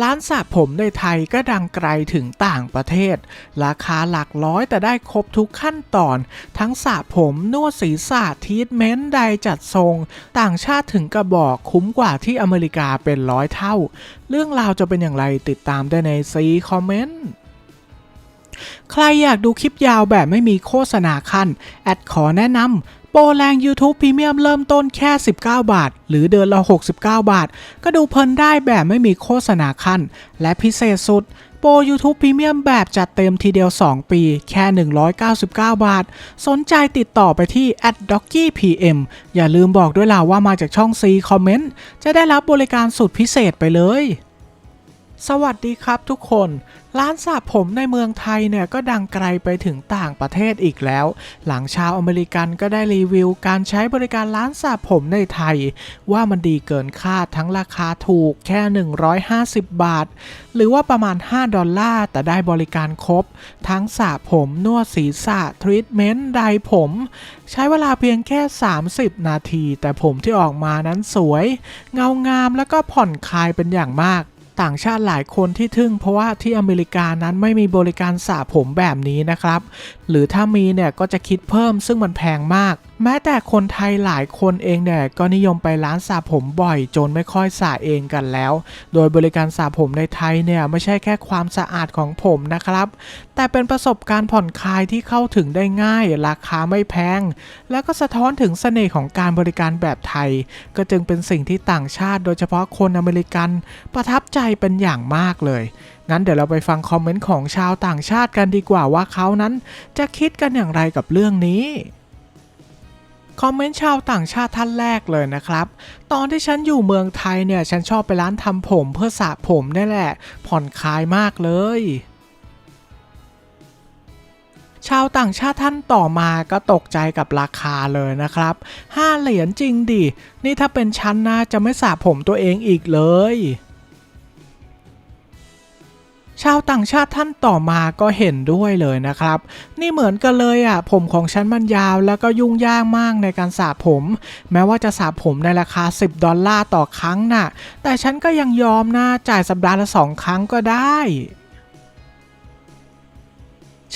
ร้านสระผมในไทยก็ดังไกลถึงต่างประเทศ ราคาหลักร้อยแต่ได้ครบทุกขั้นตอน ทั้งสระผมนวดศีรษะทีทเมนต์ใดจัดทรง ต่างชาติถึงกระบอกคุ้มกว่าที่อเมริกาเป็นร้อยเท่า เรื่องราวจะเป็นอย่างไรติดตามได้ในซีคอมเมนต์ใครอยากดูคลิปยาวแบบไม่มีโฆษณาขั้น แอดขอแนะนำ โปรแรง YouTube Premium เริ่มต้นแค่ 19 บาท หรือเดือนละ 69 บาท ก็ดูเพลินได้แบบไม่มีโฆษณาขั้น และพิเศษสุดโปร YouTube Premium แบบจัดเต็มทีเดียว 2 ปี แค่ 199 บาท สนใจติดต่อไปที่ d o c k y PM อย่าลืมบอกด้วยล่ะว่ามาจากช่อง C Comment จะได้รับบริการสุดพิเศษไปเลย สวัสดีครับทุกคน ร้านสระผมในเมืองไทยเนี่ยก็ดังไกลไปถึงต่างประเทศอีกแล้ว หลังชาวอเมริกันก็ได้รีวิวการใช้บริการร้านสระผมในไทย ว่ามันดีเกินคาดทั้งราคาถูกแค่ 150 บาท หรือว่าประมาณ 5 ดอลลาร์แต่ได้บริการครบ ทั้งสระผมนวดศีรษะทรีทเมนต์ไดร์ผม ใช้เวลาเพียงแค่ 30 นาที แต่ผมที่ออกมานั้นสวย เงางามแล้วก็ผ่อนคลายเป็นอย่างมาก ต่างชาติหลายคนที่ทึ่งเพราะว่าที่อเมริกานั้นไม่มีบริการสระผมแบบนี้นะครับ หรือถ้ามีเนี่ยก็จะคิดเพิ่มซึ่งมันแพงมาก แม้แต่คนไทยหลายคนเองเนี่ยก็นิยมไปร้านสระผมบ่อยจนไม่ค่อยสระเองกันแล้ว โดยบริการสระผมในไทยเนี่ยไม่ใช่แค่ความสะอาดของผมนะครับ แต่เป็นประสบการณ์ผ่อนคลายที่เข้าถึงได้ง่าย ราคาไม่แพง แล้วก็สะท้อนถึงเสน่ห์ของการบริการแบบไทย ก็จึงเป็นสิ่งที่ต่างชาติ โดยเฉพาะคนอเมริกันประทับใจเป็นอย่างมากเลยงั้นเดี๋ยวเราไปฟังคอมเมนต์ของชาวต่างชาติกันดีกว่าว่าเขานั้นจะคิดกันอย่างไรกับเรื่องนี้ คอมเมนต์ชาวต่างชาติท่านแรกเลยนะครับ ตอนที่ฉันอยู่เมืองไทยเนี่ย ฉันชอบไปร้านทำผมเพื่อสระผมนี่แหละ ผ่อนคลายมากเลยชาวต่างชาติท่านต่อมาก็ตกใจกับราคาเลยนะครับ 5 เหรียญจริงดิ นี่ถ้าเป็นฉันนะจะไม่สระผมตัวเองอีกเลย ชาวต่างชาติท่านต่อมาก็เห็นด้วยเลยนะครับ นี่เหมือนกันเลยอะ ผมของฉันมันยาวแล้วก็ยุ่งยากมากในการสระผม แม้ว่าจะสระผมในราคา 10 ดอลลาร์ต่อครั้งน่ะ แต่ฉันก็ยังยอมนะจ่ายสัปดาห์ละ2ครั้งก็ได้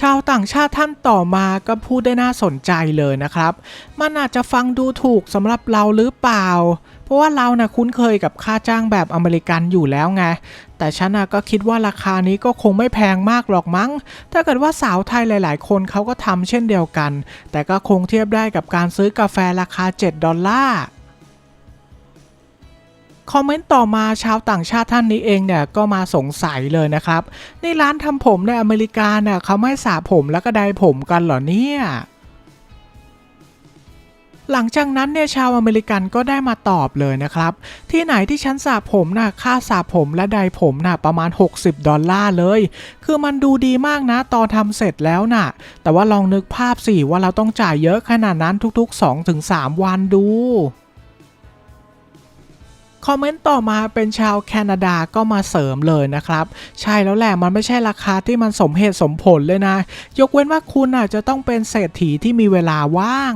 ชาวต่างชาติท่านต่อมาก็พูดได้น่าสนใจเลยนะครับ มันอาจจะฟังดูถูกสำหรับเราหรือเปล่า เพราะว่าเรานะ่ะคุ้นเคยกับค่าจ้างแบบอเมริกันอยู่แล้วไง แต่ฉันนะก็คิดว่าราคานี้ก็คงไม่แพงมากหรอกมั้ง ถ้าเกิดว่าสาวไทยหลาย ๆ คนเขาก็ทำเช่นเดียวกัน แต่ก็คงเทียบได้กับการซื้อกาแฟราคา 7 ดอลลาร์ คอมเมนต์ต่อมาชาวต่างชาติท่านนี้เองเนี่ยก็มาสงสัยเลยนะครับ ในร้านทำผมในอเมริกาเนี่ยเขาไม่สระผมแล้วก็ไดผมกันเหรอเนี่ยหลังจากนั้นเนี่ยชาวอเมริกันก็ได้มาตอบเลยนะครับ ที่ไหนที่ฉันสระผมนะ่ะค่าสระผมและไดร์ผมน่ะประมาณ 60 ดอลลาร์เลย คือมันดูดีมากนะ ตอนทำเสร็จแล้วน่ะ แต่ว่าลองนึกภาพสิว่าเราต้องจ่ายเยอะขนาดนั้นทุกๆ 2-3 วันดู คอมเมนต์ต่อมาเป็นชาวแคนาดาก็มาเสริมเลยนะครับ ใช่แล้วแหละมันไม่ใช่ราคาที่มันสมเหตุสมผลเลยนะ ยกเว้นว่าคุณอาจจะต้องเป็นเศรษฐีที่มีเวลาว่าง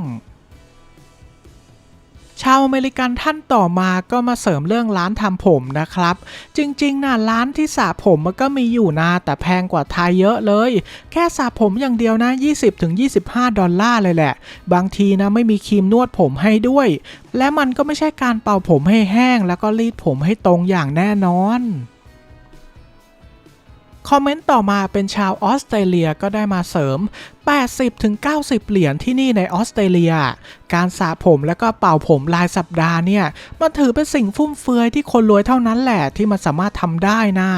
ชาวอเมริกันท่านต่อมาก็มาเสริมเรื่องร้านทำผมนะครับ จริงๆนะร้านที่สระผมมันก็มีอยู่นะแต่แพงกว่าไทยเยอะเลย แค่สระผมอย่างเดียวนะ 20-25 ดอลลาร์เลยแหละ บางทีนะไม่มีครีมนวดผมให้ด้วย และมันก็ไม่ใช่การเป่าผมให้แห้ง แล้วก็รีดผมให้ตรงอย่างแน่นอน คอมเมนต์ต่อมาเป็นชาวออสเตรเลียก็ได้มาเสริม 80-90 เหรียญที่นี่ในออสเตรเลีย การสระผมแล้วก็เป่าผมรายสัปดาห์เนี่ย มันถือเป็นสิ่งฟุ่มเฟือยที่คนรวยเท่านั้นแหละที่มันสามารถทำได้นะ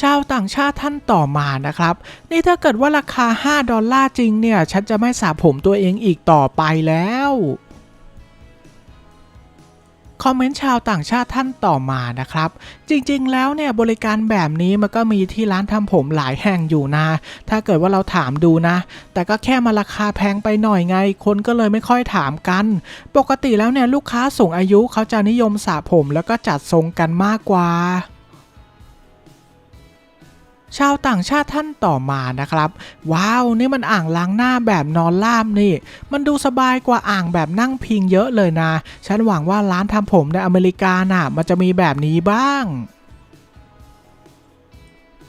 ชาวต่างชาติท่านต่อมานะครับ นี่ถ้าเกิดว่าราคา 5 ดอลลาร์จริงเนี่ย ฉันจะไม่สระผมตัวเองอีกต่อไปแล้ว คอมเมนต์ชาวต่างชาติท่านต่อมานะครับ จริงๆ แล้วเนี่ยบริการแบบนี้มันก็มีที่ร้านทำผมหลายแห่งอยู่นะ ถ้าเกิดว่าเราถามดูนะ แต่ก็แค่มาราคาแพงไปหน่อยไง คนก็เลยไม่ค่อยถามกัน ปกติแล้วเนี่ยลูกค้าสูงอายุเขาจะนิยมสระผมแล้วก็จัดทรงกันมากกว่า ชาวต่างชาติท่านต่อมานะครับ ว้าวนี่มันอ่างล้างหน้าแบบนอนราบนี่ มันดูสบายกว่าอ่างแบบนั่งพิงเยอะเลยนะ ฉันหวังว่าร้านทำผมในอเมริกาน่ะ มันจะมีแบบนี้บ้าง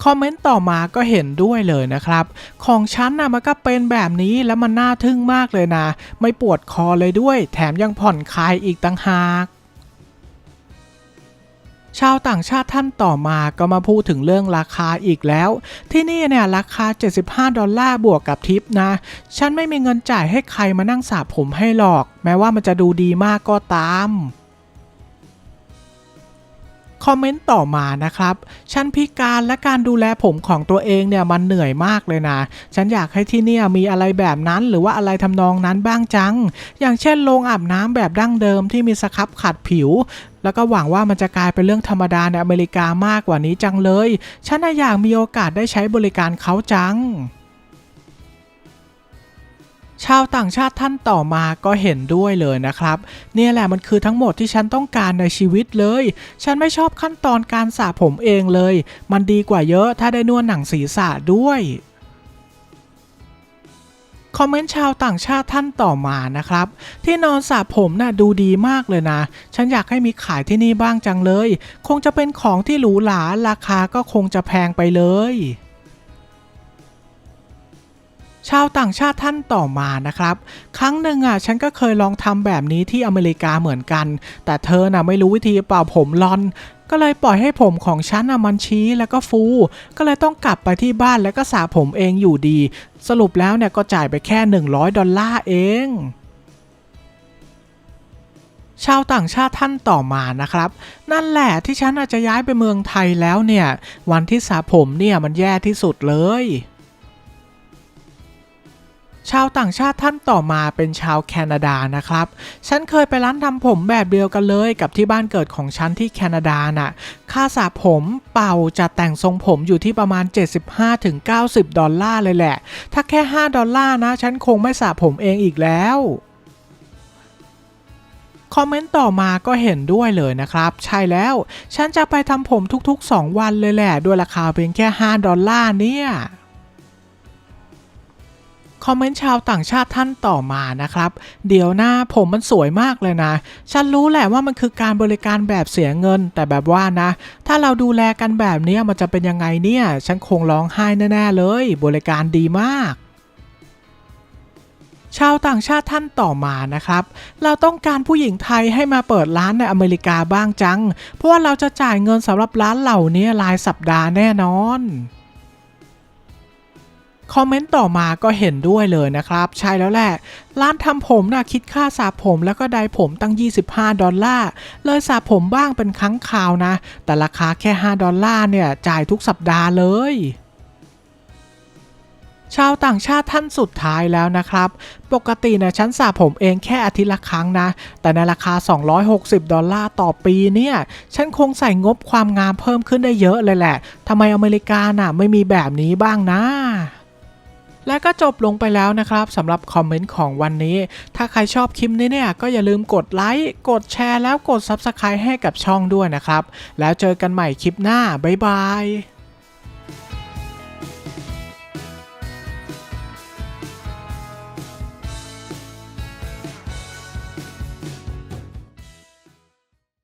คอมเมนต์ต่อมาก็เห็นด้วยเลยนะครับ ของฉันน่ะมันก็เป็นแบบนี้แล้วมันน่าทึ่งมากเลยนะ ไม่ปวดคอเลยด้วย แถมยังผ่อนคลายอีกต่างหาก ชาวต่างชาติท่านต่อมาก็มาพูดถึงเรื่องราคาอีกแล้ว ที่นี่เนี่ยราคา 75 ดอลลาร์บวกกับทิปนะ ฉันไม่มีเงินจ่ายให้ใครมานั่งสระผมให้หรอก แม้ว่ามันจะดูดีมากก็ตาม คอมเมนต์ต่อมานะครับ ฉันพิการและการดูแลผมของตัวเองเนี่ยมันเหนื่อยมากเลยนะ ฉันอยากให้ที่เนี่ยมีอะไรแบบนั้นหรือว่าอะไรทำนองนั้นบ้างจัง อย่างเช่นโรงอาบน้ำแบบดั้งเดิมที่มีสครับขัดผิวแล้วก็หวังว่ามันจะกลายเป็นเรื่องธรรมดาในอเมริกามากกว่านี้จังเลย ฉันอยากมีโอกาสได้ใช้บริการเขาจัง ชาวต่างชาติท่านต่อมาก็เห็นด้วยเลยนะครับ เนี่ยแหละมันคือทั้งหมดที่ฉันต้องการในชีวิตเลย ฉันไม่ชอบขั้นตอนการสระผมเองเลย มันดีกว่าเยอะถ้าได้นวดหนังศีรษะด้วยคอมเมนต์ชาวต่างชาติท่านต่อมานะครับ ที่นอนสระผมน่ะดูดีมากเลยนะ ฉันอยากให้มีขายที่นี่บ้างจังเลย คงจะเป็นของที่หรูหราราคาก็คงจะแพงไปเลย ชาวต่างชาติท่านต่อมานะครับ ครั้งหนึ่งอะฉันก็เคยลองทำแบบนี้ที่อเมริกาเหมือนกัน แต่เธอน่ะไม่รู้วิธีเป่าผมลอนก็เลยปล่อยให้ผมของฉันน่ะมันชี้แล้วก็ฟู ก็เลยต้องกลับไปที่บ้านแล้วก็สระผมเองอยู่ดี สรุปแล้วเนี่ยก็จ่ายไปแค่ 100 ดอลลาร์เอง ชาวต่างชาติท่านต่อมานะครับ นั่นแหละที่ฉันอาจจะย้ายไปเมืองไทยแล้วเนี่ย วันที่สระผมเนี่ยมันแย่ที่สุดเลย ชาวต่างชาติท่านต่อมาเป็นชาวแคนาดานะครับ ฉันเคยไปร้านทำผมแบบเดียวกันเลยกับที่บ้านเกิดของฉันที่แคนาดาน่ะ ค่าสระผมเป่าจัดแต่งทรงผมอยู่ที่ประมาณ 75-90 ดอลลาร์เลยแหละ ถ้าแค่ 5 ดอลลาร์นะ ฉันคงไม่สระผมเองอีกแล้วคอมเมนต์ต่อมาก็เห็นด้วยเลยนะครับ ใช่แล้ว ฉันจะไปทำผมทุกๆ 2 วันเลยแหละ ด้วยราคาเพียงแค่ 5 ดอลลาร์เนี่ย คอมเมนต์ชาวต่างชาติท่านต่อมานะครับ เดี๋ยวหน้าผมมันสวยมากเลยนะ ฉันรู้แหละว่ามันคือการบริการแบบเสียเงิน แต่แบบว่านะ ถ้าเราดูแลกันแบบนี้มันจะเป็นยังไงเนี่ย ฉันคงร้องไห้แน่ๆเลย บริการดีมากชาวต่างชาติท่านต่อมานะครับ เราต้องการผู้หญิงไทยให้มาเปิดร้านในอเมริกาบ้างจัง เพราะว่าเราจะจ่ายเงินสำหรับร้านเหล่านี้รายสัปดาห์แน่นอน คอมเมนต์ต่อมาก็เห็นด้วยเลยนะครับ ใช่แล้วแหละ ร้านทำผมน่ะคิดค่าสระผมแล้วก็ไดผมตั้ง 25 ดอลลาร์ เลยสระผมบ้างเป็นครั้งคราวนะ แต่ราคาแค่ 5 ดอลลาร์เนี่ยจ่ายทุกสัปดาห์เลยชาวต่างชาติท่านสุดท้ายแล้วนะครับ ปกตินะฉันสระผมเองแค่อาทิตย์ละครั้งนะ แต่ในราคา 260 ดอลลาร์ต่อปีเนี่ย ฉันคงใส่งบความงามเพิ่มขึ้นได้เยอะเลยแหละ ทำไมอเมริกาน่ะไม่มีแบบนี้บ้างนะ และก็จบลงไปแล้วนะครับสำหรับคอมเมนต์ของวันนี้ ถ้าใครชอบคลิปนี้เนี่ยก็อย่าลืมกดไลค์กดแชร์แล้วกด Subscribe ให้กับช่องด้วยนะครับ แล้วเจอกันใหม่คลิปหน้า บ๊ายบาย